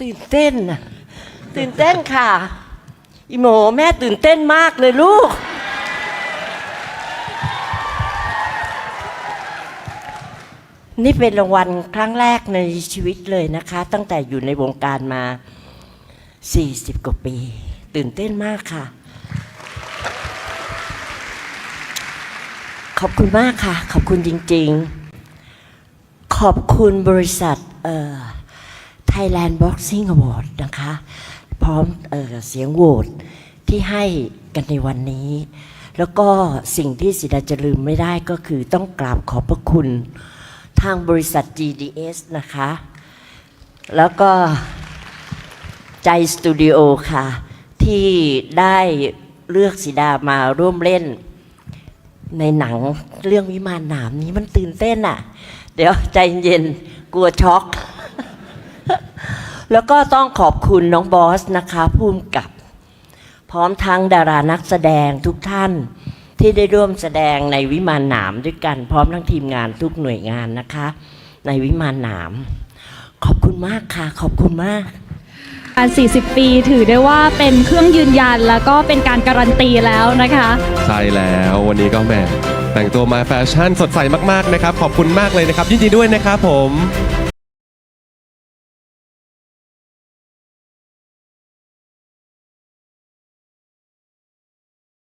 ตื่นเต้นน่ะตื่นเต้นค่ะอีโมแม่ตื่นเต้นมากเลยลูก นี่เป็นรางวัลครั้งแรกในชีวิตเลยนะคะ ตั้งแต่อยู่ในวงการมา 40 กว่าปี ตื่นเต้นมากค่ะ ขอบคุณมากค่ะ ขอบคุณจริงๆ ขอบคุณบริษัทเอ่อ Thailand Boxing Award นะคะ พร้อมเออเสียงโหวตที่ให้กันในวันนี้ แล้วก็สิ่งที่สิดาจะลืมไม่ได้ก็คือต้องกราบขอบพระคุณ ทางบริษัท GDS นะคะ แล้วก็ใจสตูดิโอค่ะ ที่ได้เลือกสิดามาร่วมเล่น ในหนังเรื่องวิมานหนามนี้มันตื่นเต้นอะ่ะ เดี๋ยวใจเย็นกลัวช็อก แล้วก็ต้องขอบคุณน้องบอสนะคะภูมิกับ พร้อมทั้งดารานักแสดงทุกท่านที่ได้ร่วมแสดงในวิมานหนามด้วยกัน พร้อมทั้งทีมงานทุกหน่วยงานนะคะ ในวิมานหนาม ขอบคุณมากค่ะ ขอบคุณมาก การ 40 ปีถือได้ว่าเป็นเครื่องยืนยันแล้วก็เป็นการการันตีแล้วนะคะ ใช่แล้ววันนี้ก็แหมแต่งตัวมาแฟชั่นสดใสมากๆนะครับ ขอบคุณมากเลยนะครับ ยินดีด้วยนะครับผม